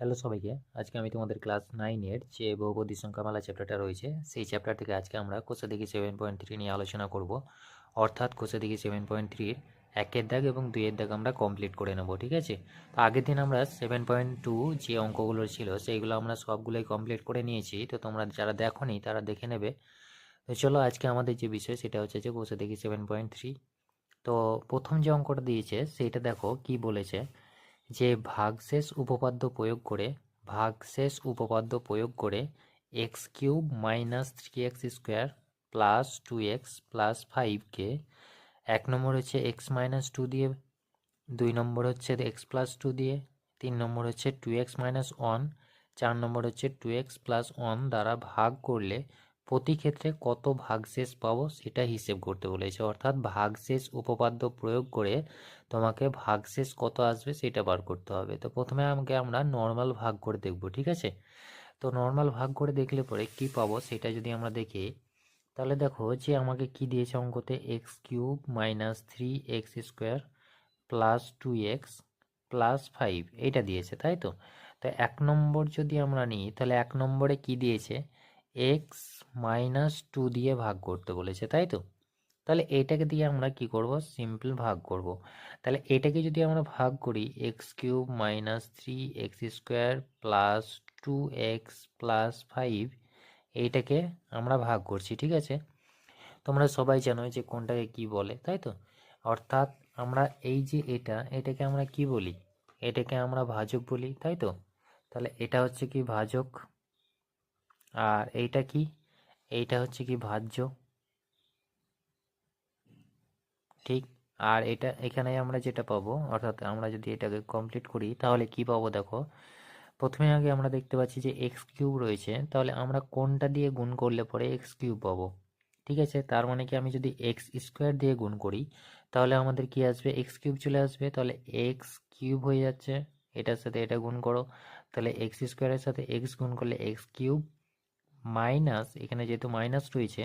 Hello সবাইকে। আজকে আমি তোমাদের ক্লাস নাইনের যে বহুপদী সংখ্যামালা চ্যাপ্টারটা রয়েছে, সেই চ্যাপ্টার থেকে আজকে আমরা কোষে দেখি সেভেন পয়েন্ট থ্রি নিয়ে আলোচনা করব। অর্থাৎ কোষে দেখি সেভেন পয়েন্ট থ্রির একের দাগ এবং দুইয়ের দাগ আমরা কমপ্লিট করে নেব, ঠিক আছে? তো আগের দিন আমরা সেভেন পয়েন্ট টু যে অঙ্কগুলো ছিল, সেইগুলো আমরা সবগুলোই কমপ্লিট করে নিয়েছি। তো তোমরা যারা দেখোনি, তারা দেখে নেবে। তো চলো আজকে আমাদের যে বিষয়, সেটা হচ্ছে যে কোষে দেখি সেভেন পয়েন্ট থ্রি তো প্রথম যে অঙ্কটা দিয়েছে, সেইটা দেখো কি বলেছে। যে ভাগশেষ উপপাদ্য প্রয়োগ করে, ভাগশেষ উপপাদ্য প্রয়োগ করে x cube minus three x square plus two x plus ফাইভকে এক নম্বর হচ্ছে এক্স মাইনাস টু দিয়ে, দুই নম্বর হচ্ছে এক্স প্লাস টু দিয়ে, তিন নম্বর হচ্ছে টু এক্স মাইনাস ওয়ান, চার নম্বর হচ্ছে টু এক্স প্লাস ওয়ান দ্বারা ভাগ করলে প্রতি ক্ষেত্রে কত ভাগশেষ পাবো সেটা হিসেব করতে বলেছে। অর্থাৎ ভাগশেষ উপপাদ্য প্রয়োগ করে তোমাকে ভাগশেষ কত আসবে সেটা বার করতে হবে। তো প্রথমে আমাকে আমরা নর্মাল ভাগ করে দেখব, ঠিক আছে? তো নর্মাল ভাগ করে দেখলে পরে কি পাবো সেটা যদি আমরা দেখি, তাহলে দেখো যে আমাকে কি দিয়েছে অঙ্কতে? X cube minus three x square plus two x plus five এইটা দিয়েছে, তাই তো? তো এক নম্বর যদি আমরা নিই, তাহলে এক নম্বরে কি দিয়েছে? এক্স মাইনাস টু দিয়ে ভাগ করতে বলেছে, তাই তো? তাহলে এটাকে দিয়ে আমরা কি করব? সিম্পল ভাগ করব। তাহলে এটাকে যদি আমরা ভাগ করি x cube minus three x square plus two x plus five এইটাকে আমরা ভাগ করছি, ঠিক আছে? তোমরা সবাই জানো যে কোনটাকে কি বলে, তাই তো? অর্থাৎ আমরা এই যে এটা, এটাকে আমরা কি বলি? এটাকে আমরা ভাজক বলি, তাই তো? তাহলে এটা হচ্ছে কি ভাজক? আর এইটা কি? এইটা হচ্ছে কি ভাজ্য। ঠিক? আর এটা, এখানে আমরা যেটা পাবো, অর্থাৎ আমরা যদি এটাকে কমপ্লিট করি, তাহলে কি পাবো দেখো? প্রথমে আগে আমরা দেখতে পাচ্ছি যে এক্স কিউব রয়েছে, তাহলে আমরা কোনটা দিয়ে গুণ করলে পরে এক্স কিউব পাবো? ঠিক আছে? তার মানে কি আমি যদি এক্স স্কোয়ার দিয়ে গুণ করি, তাহলে আমাদের কি আসবে? এক্স কিউব চলে আসবে। তাহলে এক্স কিউব হয়ে যাচ্ছে। এটার সাথে এটা গুণ করো। তাহলে এক্স স্কোয়ারের সাথে এক্স গুণ করলে এক্স কিউব মাইনাস, এখানে যেহেতু মাইনাস রয়েছে,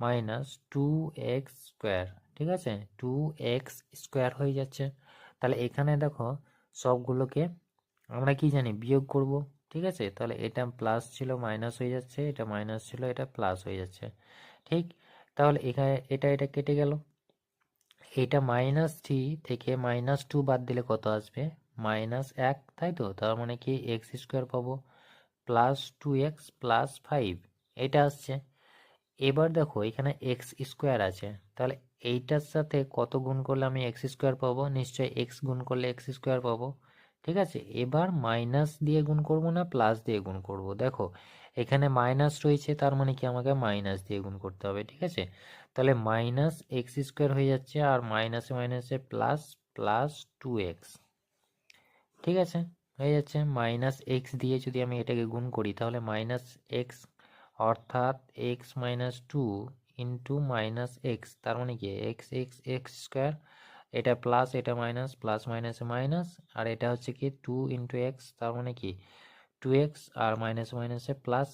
মাইনাস টু এক্স স্কোয়ার ঠিক আছে? টু এক্স স্কোয়ার হয়ে যাচ্ছে। তাহলে এখানে দেখো সবগুলোকে আমরা কি জানি? বিয়োগ করব, ঠিক আছে? তাহলে এটা প্লাস ছিল মাইনাস হয়ে যাচ্ছে, এটা মাইনাস ছিল, এটা প্লাস হয়ে যাচ্ছে। ঠিক? তাহলে এখানে এটা এটা কেটে গেল। এটা মাইনাস থ্রি থেকে মাইনাস টু বাদ দিলে কত আসবে? মাইনাস এক, তাই তো? তার মানে কি? এক্স স্কোয়ার পাবো। Plus two x plus five এটা আসছে। এবার দেখো, এখানে এক্স স্কোয়ার আছে। তাহলে এইটার সাথে কত গুণ করলে আমি এক্স স্কোয়ার পাবো? নিশ্চয়ই এক্স গুণ করলে এক্স স্কোয়ার পাবো। ঠিক আছে? এবার মাইনাস দিয়ে গুণ করব না প্লাস দিয়ে গুণ করব? দেখো, এখানে মাইনাস রয়েছে, তার মানে কি আমাকে মাইনাস দিয়ে গুণ করতে হবে, ঠিক আছে? তাহলে মাইনাস এক্স স্কোয়ার হয়ে যাচ্ছে, আর মাইনাসে মাইনাসে প্লাস প্লাস টু এক্স ঠিক আছে? হয়ে যাচ্ছে। মাইনাস এক্স দিয়ে যদি আমি এটাকে গুণ করি, তাহলে মাইনাস এক্স অর্থাৎ x minus two into minus x তার মানে কি? এক্স এক্স এক্স স্কোয়ার, এটা প্লাস এটা মাইনাস প্লাস মাইনাসে মাইনাস আর এটা হচ্ছে কি টু ইন্টু এক্স তার মানে কি? টু এক্স আর মাইনাস মাইনাসে প্লাস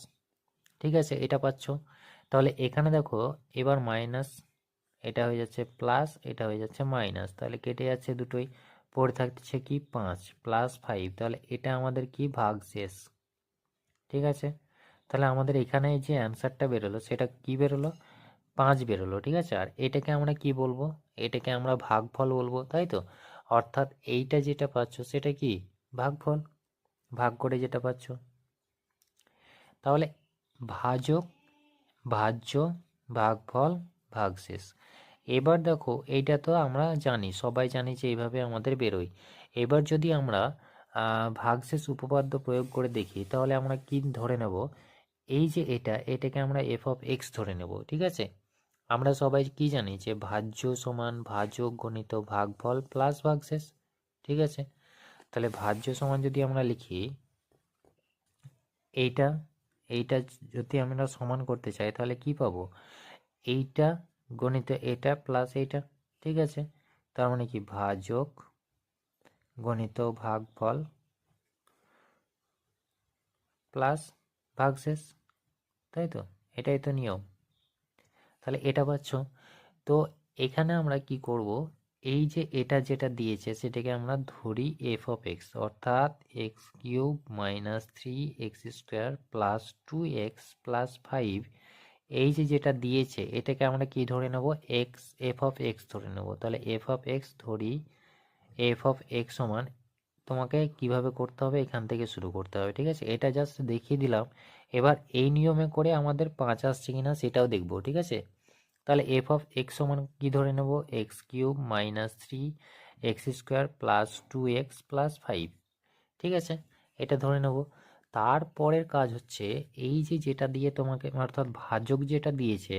ঠিক আছে? এটা পাচ্ছ। তাহলে এখানে দেখো, এবার মাইনাস এটা হয়ে যাচ্ছে প্লাস এটা হয়ে যাচ্ছে মাইনাস তাহলে কেটে যাচ্ছে দুটোই। পড়ে থাকছে কি? পাঁচ প্লাস ফাইভ তাহলে এটা আমাদের কি? ভাগ শেষ। ঠিক আছে? তাহলে আমাদের এখানে যে অ্যান্সারটা বেরোলো, সেটা কি বেরোলো? পাঁচ বেরোলো, ঠিক আছে? আর এটাকে আমরা কি বলব? এটাকে আমরা ভাগফল বলব, তাই তো? অর্থাৎ এইটা যেটা পাচ্ছ, সেটা কি? ভাগফল। ভাগ করে যেটা পাচ্ছ। তাহলে ভাজক, ভাজ্য, ভাগফল ভাগশেষ এবার দেখো, এইটা তো আমরা জানি, সবাই জানি যে এইভাবে আমাদের বেরোয়। এবার যদি আমরা ভাগশেষ উপপাদ্য প্রয়োগ করে দেখি, তাহলে আমরা কি ধরে নেব? এই যে এটা, এটাকে আমরা এফ অফ এক্স ধরে নেব, ঠিক আছে? আমরা সবাই কি জানি যে ভাজ্য সমান ভাজক গণিত ভাগফল প্লাস ভাগশেষ, ঠিক আছে? তাহলে ভাজ্য সমান যদি আমরা লিখি, এইটা এইটা যদি আমরা সমান করতে চাই, তাহলে কি পাবো? এইটা গণিত এটা প্লাস এইটা, ঠিক আছে? তার মানে কি? ভাজক গণিত ভাগফল প্লাস ভাগশেষ তাই তো? এটাই তো নিয়ম। তাহলে এটা পাচ্ছ। তো এখানে আমরা কি করব? এই যে এটা যেটা দিয়েছে, সেটাকে আমরা ধরি এফ অফ এক্স অর্থাৎ x cube minus three x square plus two x plus five এই যে যেটা দিয়েছে, এটাকে আমরা কি ধরে নেব? এক্স এফ অফ এক্স ধরে নেব। তাহলে এফ অফ এক্স ধরি এফ অফ এক্স সমান তোমাকে কীভাবে করতে হবে? এখান থেকে শুরু করতে হবে, ঠিক আছে? এটা জাস্ট দেখিয়ে দিলাম। এবার এই নিয়মে করে আমাদের পাঁচ আসছে কিনা সেটাও দেখব, ঠিক আছে? তাহলে এফ অফ এক্স সমান কী ধরে নেব? X cube minus three x square plus two x plus five ঠিক আছে? এটা ধরে নেব। তারপরের কাজ হচ্ছে এই যে যেটা দিয়ে তোমাকে অর্থাৎ ভাজক যেটা দিয়েছে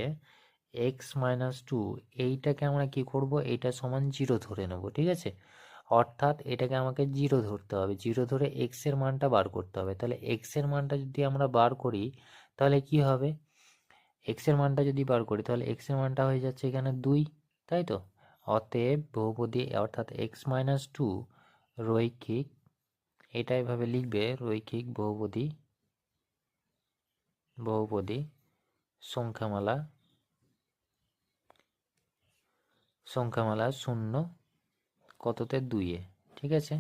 এক্স মাইনাস টু এইটাকে আমরা কি করব? এইটা সমান জিরো ধরে নেব, ঠিক আছে? অর্থাৎ এটাকে আমাকে জিরো ধরতে হবে জিরো ধরে এক্সের মানটা বার করতে হবে। তাহলে এক্সের মানটা যদি আমরা বার করি, তাহলে কি হবে? এক্সের মানটা যদি বার করি, তাহলে এক্সের মানটা হয়ে যাচ্ছে এখানে দুই, তাই তো? অতএব বহুপদী, অর্থাৎ এক্স মাইনাস টু রৈখিক এটা এভাবে লিখবে, রৈখিক বহুপদী বহুপদী, সংখ্যামালা সংখ্যামালা শূন্য, কততে দুইয়ে, ঠিক আছে?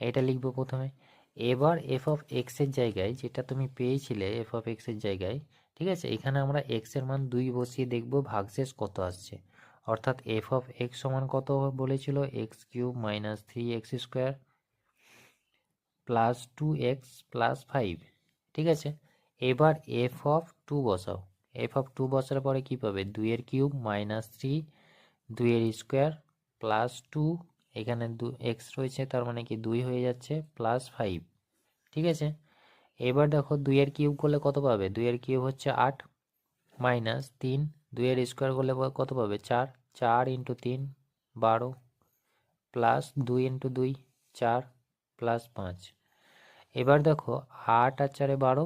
এটা লিখব প্রথমে। এবার এফ অফ এক্সের জায়গায় যেটা তুমি পেয়েছিলে এফ অফ এক্সের জায়গায়, ঠিক আছে? এখানে আমরা এক্সের মান দুই বসিয়ে দেখব, ভাগশেষ কত আসছে। অর্থাৎ এফ অফ এক্স সমান কত বলেছিল? X cube minus three x square plus two x plus five ঠিক আছে? এবার এফ অফ টু বসাও। এফ অফ টু বসার পরে কী পাবে? দুইয়ের কিউব মাইনাস থ্রি দুইয়ের স্কোয়ার প্লাস টু এখানে দু এক্স রয়েছে, তার মানে কি দুই হয়ে যাচ্ছে প্লাস ফাইভ ঠিক আছে? এবার দেখো দুইয়ের কিউব করলে কত পাবে? দুইয়ের কিউব হচ্ছে আট মাইনাস তিন, দুইয়ের স্কোয়ার করলে কত পাবে? চার চার ইন্টু তিন, বারো প্লাস দুই ইন্টু দুই, চার প্লাস পাঁচ। এবার দেখো আট আর চারে বারো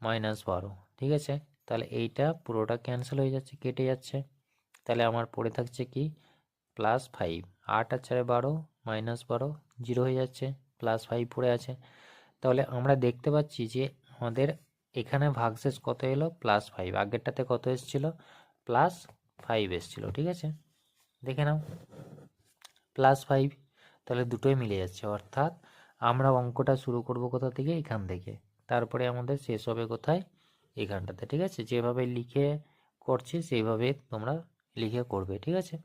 মাইনাস বারো। ঠিক আছে? তাহলে এইটা পুরোটা ক্যান্সেল হয়ে যাচ্ছে, কেটে যাচ্ছে। তাহলে আমার পড়ে থাকছে কি? প্লাস ফাইভ আট আর চারে বারো মাইনাস বারো জিরো হয়ে যাচ্ছে প্লাস ফাইভ পড়ে আছে। তাহলে আমরা দেখতে পাচ্ছি যে আমাদের এখানে ভাগশেষ কত এলো? প্লাস ফাইভ আগেরটাতে কত এসেছিল? প্লাস ফাইভ এসেছিল, ঠিক আছে? দেখে নাও। প্লাস ফাইভ তাহলে দুটোই মিলে যাচ্ছে, অর্থাৎ আমরা অঙ্কটা শুরু করব কোথা থেকে? এখান থেকে। তারপরে আমাদের শেষ হবে কোথায়? এখানটাতে, ঠিক আছে? যেভাবে লিখে করছি, সেইভাবে তোমরা লিখে করবে, ঠিক আছে?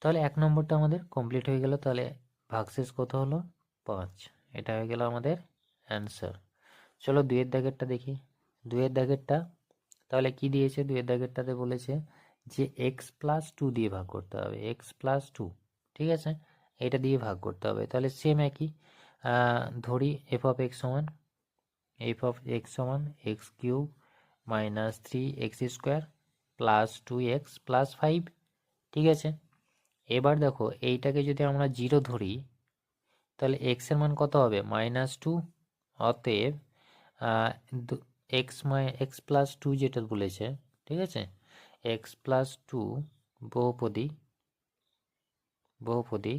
তাহলে এক নম্বরটা আমাদের কমপ্লিট হয়ে গেল। তাহলে ভাগশেষ কত হলো? পাঁচ। এটা হয়ে গেল আমাদের অ্যান্সার চলো দুয়ের দাগেরটা দেখি। দুয়ের দাগেরটা, তাহলে কি দিয়েছে? দুয়ের দাগেরটাতে বলেছে যে এক্স প্লাস টু দিয়ে ভাগ করতে হবে। এক্স প্লাস টু ঠিক আছে? এটা দিয়ে ভাগ করতে হবে। তাহলে সেম একই। ধরি এফ অফ এক্স সমান এফ অফ এক্স সমান x cube minus three x square plus two x plus five ঠিক আছে? এবার দেখো, এইটাকে যদি আমরা জিরো ধরি, তাহলে এক্সের মান কত হবে? মাইনাস টু অতএব এক্স মাই এক্স প্লাস টু যেটা বলেছে, ঠিক আছে? এক্স প্লাস টু বহুপদী বহুপদী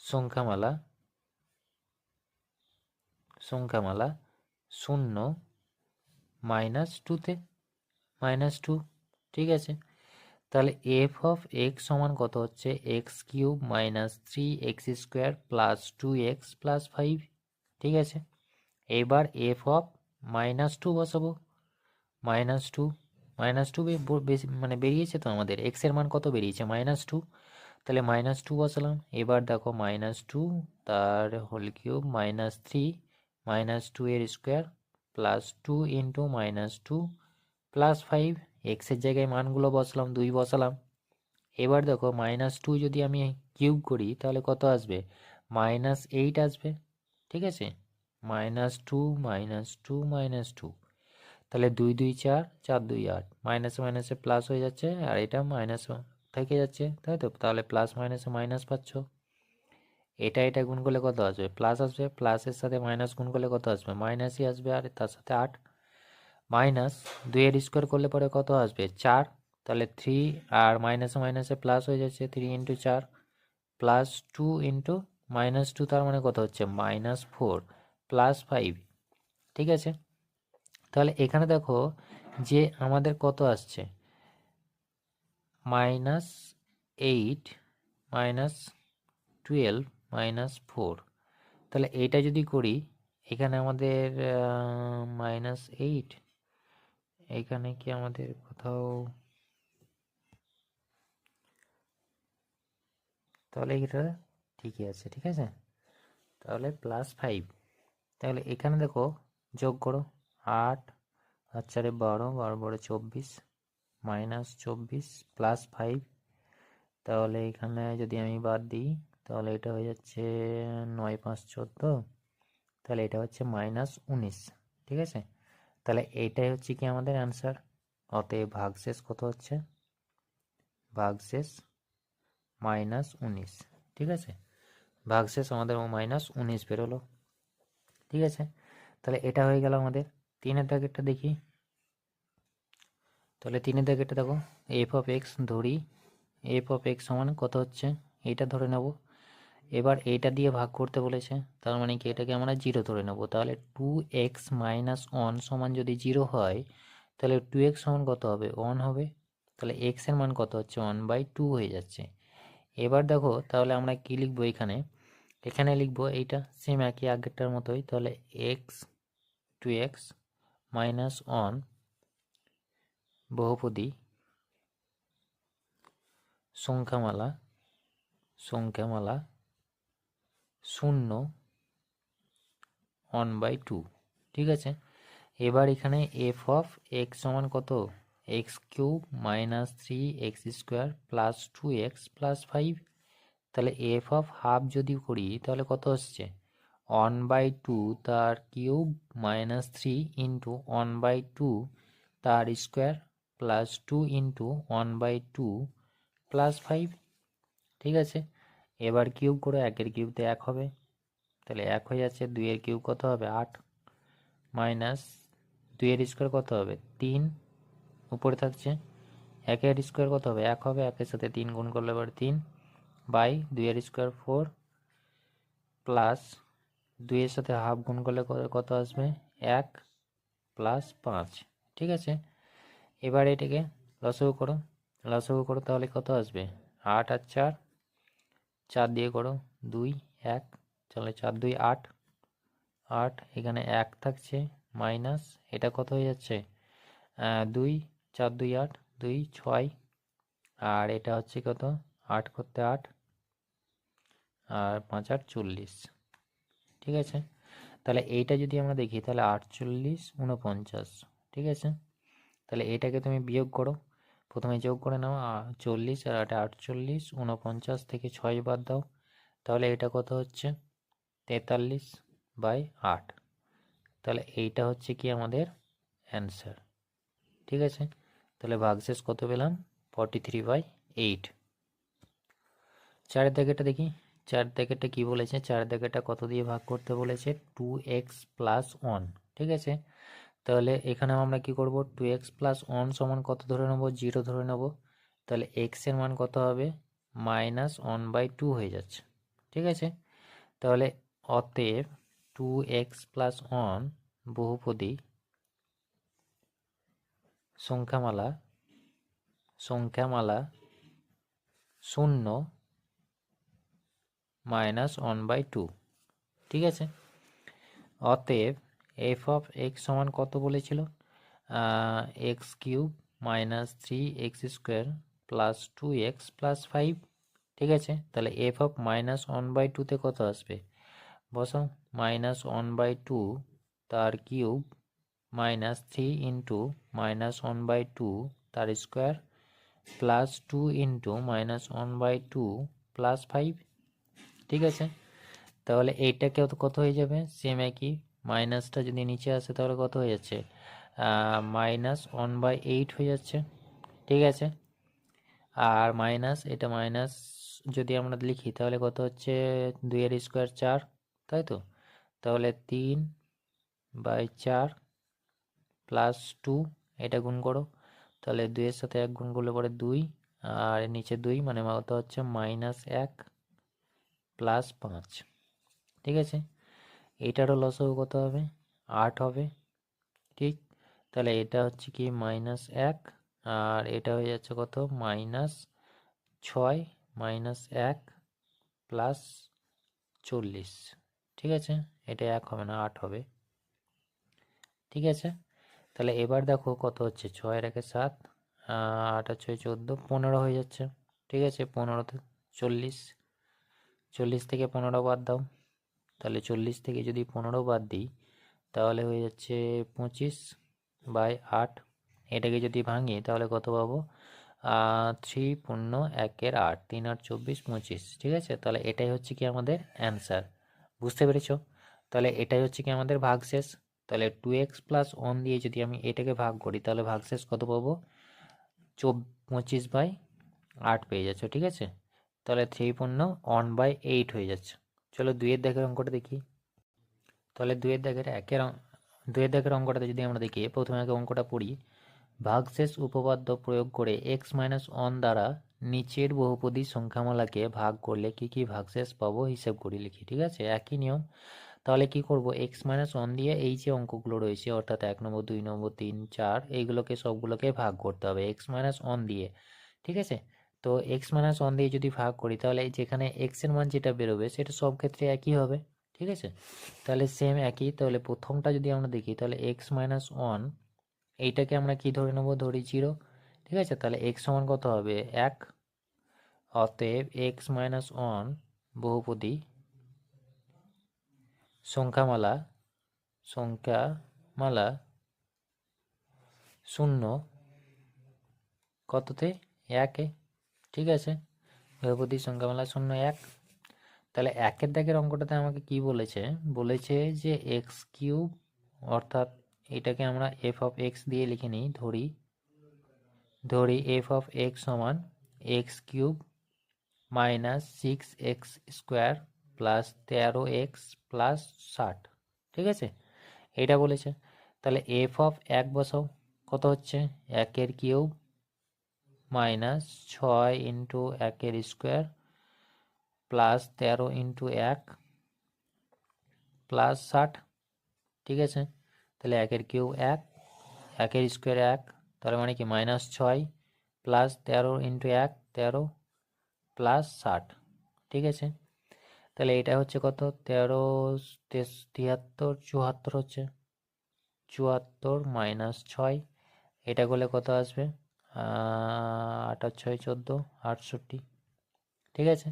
সংখ্যামালা সংখ্যামালা শূন্য মাইনাস টুতে মাইনাস টু ঠিক আছে? তাহলে এফ অফ এক্স সমান কত হচ্ছে? X cube minus three x square plus two x plus five ঠিক আছে? এবার এফ অফ মাইনাস টু বসাবো। মাইনাস টু মাইনাস টু বেশি মানে বেরিয়েছে তো আমাদের। এক্সের মান কত বেরিয়েছে? মাইনাস টু তাহলে মাইনাস টু বসালাম। এবার দেখো মাইনাস টু তার whole cube minus three minus two এর square plus two into minus two plus five এক্সের জায়গায় মানগুলো বসালাম, দুই বসালাম। এবার দেখো মাইনাস টু যদি আমি কিউব করি, তাহলে কত আসবে? মাইনাস এইট আসবে, ঠিক আছে? Minus two minus two minus two তাহলে দুই দুই, চার চার, দুই, আট। মাইনাসে মাইনাসে প্লাস হয়ে যাচ্ছে, আর এটা মাইনাস থেকে যাচ্ছে, তাই তো? তাহলে প্লাস মাইনাসে মাইনাস পাচ্ছ। এটা এটা গুণ করলে কত আসবে? প্লাস আসবে প্লাসের সাথে মাইনাস গুণ করলে কত আসবে? মাইনাসই আসবে আর তার সাথে আট। মাইনাস দুইয়ের স্কোয়ার করলে পরে কত আসবে? চার। তাহলে থ্রি আর মাইনাসে মাইনাসে প্লাস হয়ে যাচ্ছে থ্রি ইন্টু চার। Plus two into minus two তার মানে কত হচ্ছে? মাইনাস ফোর প্লাস ফাইভ ঠিক আছে? তাহলে এখানে দেখো যে আমাদের কত আসছে? Minus eight minus twelve minus four তাহলে এইটা যদি করি, এখানে আমাদের মাইনাস এইট এখানে কি আমাদের কোথাও, তাহলে এটা ঠিকই আছে, ঠিক আছে? তাহলে প্লাস ফাইভ তাহলে এখানে দেখো, যোগ করো, আট আর চারে বারো বারো বারো চব্বিশ মাইনাস চব্বিশ প্লাস ফাইভ তাহলে এখানে যদি আমি বাদ দিই তাহলে এটা হয়ে যাচ্ছে নয় পাঁচ চোদ্দ। তাহলে এটা হচ্ছে মাইনাস উনিশ, ঠিক আছে? তাহলে এইটাই হচ্ছে কি আমাদের অ্যান্সার অতএব ভাগশেষ কত হচ্ছে? ভাগশেষ মাইনাস উনিশ, ঠিক আছে? ভাগশেষ আমাদের মাইনাস উনিশ বেরোলো, ঠিক আছে? তাহলে এটা হয়ে গেল আমাদের তিনের দাগেরটা দেখি। তাহলে তিনের দাগেরটা দেখো এফ অফ এক্স ধরি এফ অফ এক্স সমান কত হচ্ছে? এইটা ধরে নেব। এবার এইটা দিয়ে ভাগ করতে বলেছে, তার মানে কি এটাকে আমরা জিরো ধরে নেব। তাহলে টু এক্স মাইনাস ওয়ান সমান যদি জিরো হয়, তাহলে টু এক্স সমান কত হবে? ওয়ান হবে। তাহলে এক্সের মান কত হচ্ছে? ওয়ান বাই টু হয়ে যাচ্ছে। এবার দেখো, তাহলে আমরা কি লিখব এখানে? এখানে লিখব এইটা সেম একই আগেরটার মতোই। তাহলে x two x minus one বহুপদী সংখ্যামালা সংখ্যামালা শূন্য ওয়ান বাই টু ঠিক আছে? এবার এখানে এফ অফ এক্স সমান কত? X cube minus three x square plus two x plus five তাহলে এফ অফ হাফ যদি করি, তাহলে কত হচ্ছে ওয়ান বাই টু তার cube minus three into one by two তার square plus two into one by two plus five ঠিক আছে? এবার কিউব করে, একের কিউবতে এক হবে। তাহলে এক হয়ে যাচ্ছে, দুইয়ের কিউব কত হবে? আট। মাইনাস দুইয়ের স্কোয়ার কত হবে? তিন। উপরে থাকছে, একের স্কোয়ার কত হবে? এক হবে, একের সাথে তিন গুণ করলে এবার তিন বাই দুইয়ের স্কোয়ার ফোর প্লাস দুইয়ের সাথে হাফ গুণ করলে কত আসবে? এক প্লাস পাঁচ। ঠিক আছে? এবার এটাকে লসগু করো। লসগু করো তাহলে কত আসবে? আট আর চার। চার দিয়ে করো দুই, এক, তাহলে চার, দুই, আট। আট, এখানে এক থাকছে, মাইনাস, এটা কত হয়ে যাচ্ছে? দুই, চার, দুই, আট, দুই, ছয়। আর এটা হচ্ছে কত? আট করতে আট। আর পাঁচ, আট, চল্লিশ। ঠিক আছে? তাহলে এইটা যদি আমরা দেখি, তাহলে আটচল্লিশ, উনপঞ্চাশ। ঠিক আছে? তাহলে এটাকে তুমি বিয়োগ করো। প্রথমে যোগ করে নাও চল্লিশ আর আটে আটচল্লিশ উনপঞ্চাশ থেকে ছয় বাদ দাও। তাহলে এটা কত হচ্ছে? তেতাল্লিশ বাই আট। তাহলে এইটা হচ্ছে কি আমাদের অ্যান্সার। ঠিক আছে? তাহলে ভাগশেষ কত পেলাম? Forty three by eight. চারের দাগেটা দেখি চার দাগেটা কী বলেছে? চার দাগেটা কত দিয়ে ভাগ করতে বলেছে? Two x plus one. ঠিক আছে? তাহলে এখানে আমরা কি করব? টু এক্স প্লাস ওয়ান সমান কত ধরে নেব? জিরো ধরে নেব। তাহলে এক্সের মান কত হবে? মাইনাস ওয়ান বাই টু হয়ে যাচ্ছে। ঠিক আছে? তাহলে অতএব টু এক্স প্লাস ওয়ান বহুপদী সংখ্যামালা সংখ্যামালা শূন্য মাইনাস ওয়ান বাই টু ঠিক আছে? অতএব এফ অফ এক্স সমান কত বলেছিল? X cube minus three x square plus two x plus five, ঠিক আছে? তাহলে f of minus one by টুতে কত আসবে? বসো, মাইনাস ওয়ান বাই টু তার cube minus three into minus one by two তার square plus two into minus one by two plus five, ঠিক আছে? তাহলে এইটাকে কত হয়ে যাবে? সেম একই মাইনাসটা যদি নিচে আসে তাহলে কত হয়ে যাচ্ছে? মাইনাস ওয়ান বাই এইট হয়ে যাচ্ছে। ঠিক আছে? আর মাইনাস, এটা মাইনাস যদি আমরা লিখি তাহলে কত হচ্ছে? দুইয়ের স্কোয়ার চার, তাই তো? তাহলে তিন বাই চার প্লাস টু, এটা গুণ করো। তাহলে দুইয়ের সাথে এক গুণ করলে পরে দুই, আর নিচে দুই মানে কত হচ্ছে? মাইনাস এক প্লাস পাঁচ। ঠিক আছে? এইটারও লসও কত হবে? আট হবে। ঠিক? তাহলে এটা হচ্ছে কি? মাইনাস এক। আর এটা হয়ে যাচ্ছে কত? মাইনাস ছয় মাইনাস এক প্লাস চল্লিশ। ঠিক আছে? এটা এক হবে না, আট হবে। ঠিক আছে? তাহলে এবার দেখো কত হচ্ছে? ছয়, একে সাত। আট আর ছয়, চোদ্দ, পনেরো হয়ে যাচ্ছে। ঠিক আছে? পনেরোতে চল্লিশ। চল্লিশ থেকে পনেরো বাদ দাও। তাহলে চল্লিশ থেকে যদি পনেরো বাদ দিই, তাহলে হয়ে যাচ্ছে পঁচিশ বাই আট। এটাকে যদি ভাঙি, তাহলে কত পাবো? থ্রি পূর্ণ একের আট, তিন আট চব্বিশ পঁচিশ, ঠিক আছে? তাহলে এটাই হচ্ছে কি আমাদের অ্যান্সার, বুঝতে পেরেছ? তাহলে এটাই হচ্ছে কি আমাদের ভাগশেষ। তাহলে টু এক্স প্লাস ওয়ান দিয়ে যদি আমি এটাকে ভাগ করি, তাহলে ভাগশেষ কত পাবো? চব, পঁচিশ বাই আট পেয়ে যাচ্ছ, ঠিক আছে? তাহলে থ্রি পূর্ণ ওয়ান বাই এইট হয়ে যাচ্ছে। চলো দুয়ের দাগের অঙ্কটা দেখি। তাহলে দুয়ের দাগের একের দুইয়ের দাগের অঙ্কটাতে যদি আমরা দেখি, প্রথমে আগে অঙ্কটা পড়ি। ভাগশেষ উপপাদ্য প্রয়োগ করে এক্স মাইনাস ওয়ান দ্বারা নিচের বহুপদী সংখ্যামালাকে ভাগ করলে কি কি ভাগশেষ পাবো হিসেব করি লিখি, ঠিক আছে? একই নিয়ম। তাহলে কি করব? এক্স মাইনাস ওয়ান দিয়ে এই যে অঙ্কগুলো রয়েছে, অর্থাৎ এক নম্বর, দুই নম্বর, তিন, চার, এইগুলোকে সবগুলোকে ভাগ করতে হবে এক্স মাইনাস ওয়ান দিয়ে, ঠিক আছে? তো এক্স মাইনাস ওয়ান দিয়ে যদি ভাগ করি, তাহলে যেখানে এক্সের মান যেটা বেরোবে, সেটা সব ক্ষেত্রে একই হবে, ঠিক আছে? তাহলে সেম একই, তাহলে প্রথমটা যদি আমরা দেখি, তাহলে এক্স মাইনাস ওয়ান এইটাকে আমরা কি ধরে নেব? ধরি জিরো ঠিক আছে? তাহলে এক্স সমান কত হবে? এক। অতএব এক্স মাইনাস ওয়ান বহুপদী সংখ্যামালা সংখ্যামালা শূন্য কততে? একে। ঠিক আছে? বহুপদী সংখ্যামালা শূন্য এক। তাহলে একের দাগের অঙ্কটাতে আমাকে কি বলেছে? বলেছে যে এক্স কিউব, অর্থাৎ এটাকে আমরা এফ অফ এক্স দিয়ে লিখে নিই, ধরি। ধরি এফ অফ এক্স সমান x cube minus six x square plus তেরো এক্স প্লাস ষাট। ঠিক আছে? এটা বলেছে। তাহলে এফ অফ এক বসাও। কত হচ্ছে? একের কিউব মাইনাস ছয় ইন্টু একের স্কোয়ার প্লাস তেরো ইন্টু এক প্লাস ষাট, ঠিক আছে? তাহলে একের কিউব এক, একের স্কোয়ার এক তাহলে মানে কি? মাইনাস ছয় প্লাস তেরো ইন্টু এক, তেরো প্লাস ষাট, ঠিক আছে? তাহলে এটা হচ্ছে কত? তেরো তিয়াত্তর, চুয়াত্তর হচ্ছে। চুয়াত্তর মাইনাস ছয়, এটা করলে কত আসবে? আঠাশ ছয় চোদ্দ, আটষট্টি। ঠিক আছে?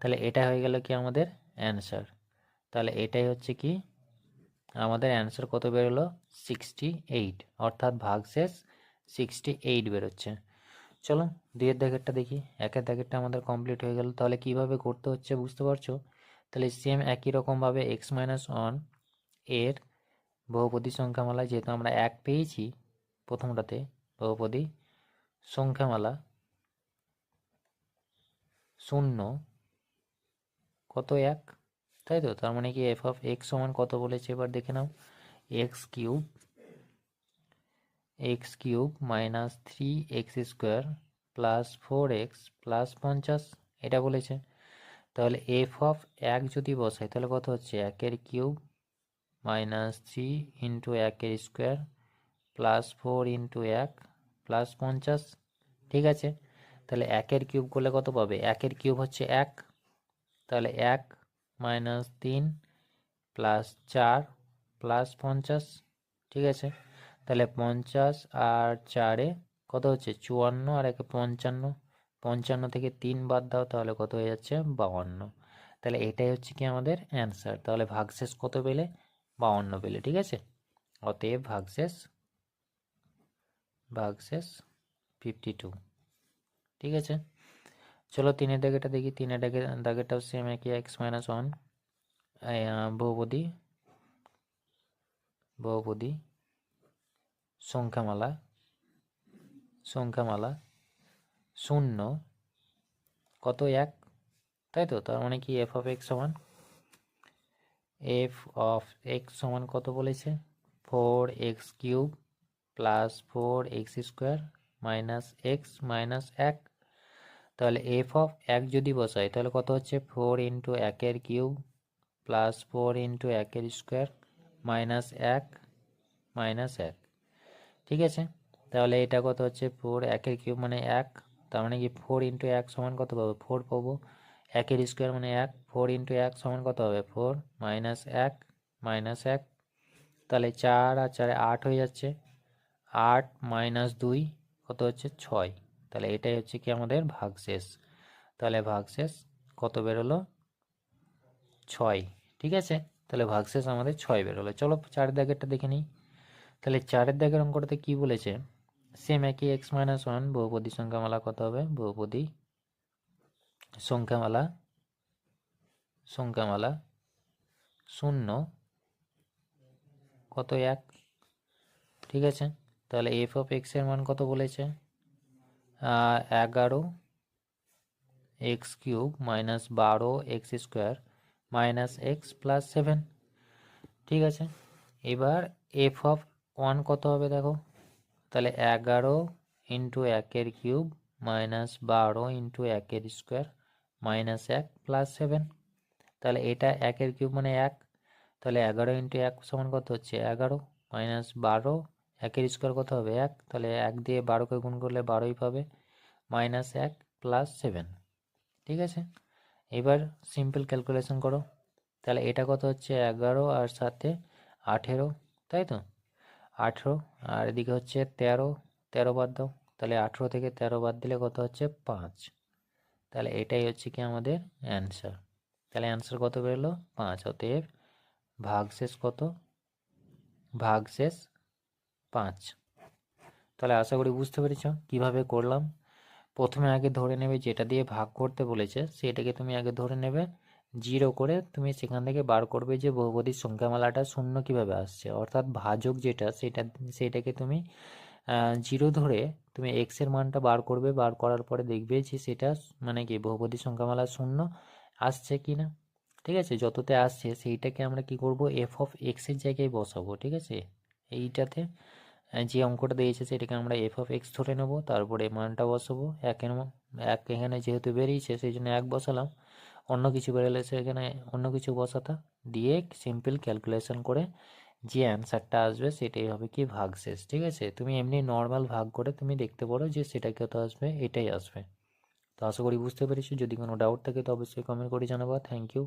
তাহলে এটা হয়ে গেল কি আমাদের অ্যান্সার তাহলে এটাই হচ্ছে কি আমাদের অ্যান্সার কত বেরোলো? সিক্সটি এইট অর্থাৎ ভাগশেষ সিক্সটি এইট বেরোচ্ছে। চলো, দুইয়ের দাগেরটা দেখি। একের দাগেরটা আমাদের কমপ্লিট হয়ে গেল। তাহলে কীভাবে করতে হচ্ছে বুঝতে পারছ? তাহলে সেম একই রকমভাবে এক্স মাইনাস ওয়ানের বহুপদী সংখ্যামালা যেহেতু আমরা এক পেয়েছি প্রথমটাতে বহুপদী সংখ্যামালা শূন্য কত এক? তাই তো? তার মানে কি এফ অফ এক্স সমান কত বলেছে? এবার দেখে নাও। X cube x cube minus three x square plus four x plus পঞ্চাশ। এটা বলেছে। তাহলে এফ অফ এক যদি বসাই, তাহলে কত হচ্ছে? একের কিউব মাইনাস থ্রি ইন্টু একের স্কোয়ার প্লাস ফোর ইন্টু এক প্লাস পঞ্চাশ, ঠিক আছে? তাহলে একের কিউব করলে কত পাবে? একের কিউব হচ্ছে এক। তাহলে এক মাইনাস তিন প্লাস চার প্লাস পঞ্চাশ, ঠিক আছে? তাহলে পঞ্চাশ আর চারে কত হচ্ছে? চুয়ান্ন আর একে পঞ্চান্ন। পঞ্চান্ন থেকে তিন বাদ দাও, তাহলে কত হয়ে যাচ্ছে? বাউান্ন তাহলে এটাই হচ্ছে কি আমাদের অ্যান্সার তাহলে ভাগশেষ কত পেলে? বাউান্ন পেলে, ঠিক আছে? অতএব ভাগশেষ ভাগশেষ ফিফটি টু ঠিক আছে? চলো তিনের দাগেটা দেখি। তিনের দাগের, দাগেরটাও সেম একই এক্স মাইনাস ওয়ান বহুপদী বহুপদী, সংখ্যামালা সংখ্যামালা, শূন্য, কত এক? তাই তো? তার মানে কি এফ অফ এক্স সমান? এফ অফ এক্স সমান কত বলেছে? Four x cube plus four x square minus x minus এক। তাহলে এফ অফ এক যদি বসাই, তাহলে কত হচ্ছে? ফোর ইন্টু একের কিউব প্লাস ফোর ইন্টু একের স্কোয়ার মাইনাস এক মাইনাস এক। ঠিক আছে? তাহলে এটা কত হচ্ছে? ফোর একের কিউব মানে এক। তার মানে কি ফোর ইন্টু এক সমান কত পাবো? ফোর পাবো। একের স্কোয়ার মানে এক। ফোর ইন্টু এক সমান কত হবে? ফোর মাইনাস এক মাইনাস এক। তাহলে চার আর চারে আট হয়ে যাচ্ছে। আট মাইনাস দুই কত হচ্ছে ছয়। তাহলে এটাই হচ্ছে কি আমাদের ভাগশেষ। তাহলে ভাগশেষ কত বেরোলো? ছয়। ঠিক আছে? তাহলে ভাগশেষ আমাদের ছয় বেরোলো। চলো চারের দাগেরটা দেখে নিই। তাহলে চারের দাগের অঙ্কটাতে কি বলেছে? সেম একই এক্স মাইনাস ওয়ান বহুপদী সংখ্যামালা কত হবে? বহুপদী সংখ্যামালা সংখ্যামালা শূন্য কত এক? ঠিক আছে? তাহলে এফ অফ এক্সের মান কত বলেছে? এগারো এক্স কিউব মাইনাস বারো x square minus x plus seven ঠিক আছে? এবার এফ অফ ওয়ান কত হবে দেখো? তাহলে এগারো ইন্টু একের কিউব মাইনাস বারো ইন্টু একের স্কোয়ার মাইনাস এক প্লাস সেভেন তাহলে এটা একের কিউব মানে এক। তাহলে এগারো ইন্টু এক সমান কত হচ্ছে? এগারো। মাইনাস বারো একের স্কোয়ার কত হবে? এক? তাহলে এক দিয়ে বারোকে গুণ করলে বারোই পাবে। মাইনাস এক প্লাস সেভেন ঠিক আছে? এবার সিম্পল ক্যালকুলেশন করো। তাহলে এটা কত হচ্ছে? এগারো আর সাথে আঠেরো। তাই তো? আঠেরো। আর এদিকে হচ্ছে তেরো। তেরো বাদ দাও। তাহলে আঠেরো থেকে তেরো বাদ দিলে কত হচ্ছে? পাঁচ। তাহলে এটাই হচ্ছে কি আমাদের অ্যান্সার তাহলে অ্যান্সার কত বেরোলো? পাঁচ। অতএব ভাগশেষ কত? ভাগশেষ পাঁচ। তাহলে আশা করি বুঝতে পেরেছ কীভাবে করলাম। প্রথমে আগে ধরে নেবে যেটা দিয়ে ভাগ করতে বলেছে, সেটাকে তুমি আগে ধরে নেবে। জিরো করে তুমি সেখান থেকে বার করবে যে বহুপদীর সংখ্যামালাটা শূন্য কীভাবে আসছে। অর্থাৎ ভাজক যেটা, সেটা, সেটাকে তুমি জিরো ধরে তুমি এক্সের মানটা বার করবে। বার করার পরে দেখবে যে সেটা মানে কি বহুপদী সংখ্যামালা শূন্য আসছে কি না ঠিক আছে? যততে আসছে সেইটাকে আমরা কি করব? এফ অফ এক্সের জায়গায় বসাবো। ঠিক আছে? এইটাতে যে অঙ্কটা দিয়েছে সেটাকে আমরা এফ অফ এক্স ধরে নেব, তারপরে মানটা বসাবো একের এক এখানে যেহেতু বেরিয়েছে, সেই জন্য এক বসালাম। অন্য কিছু বেরোলে সেখানে অন্য কিছু বসাতা, দিয়ে সিম্পল ক্যালকুলেশন করে যে অ্যান্সারটা আসবে সেটাই হবে কি ভাগশেষ, ঠিক আছে? তুমি এমনি নর্মাল ভাগ করে তুমি দেখতে পারো যে সেটা কত আসবে, এটাই আসবে। তো আশা করি বুঝতে পেরেছি, যদি কোনো ডাউট থাকে তো অবশ্যই কমেন্ট করে জানাব থ্যাংক ইউ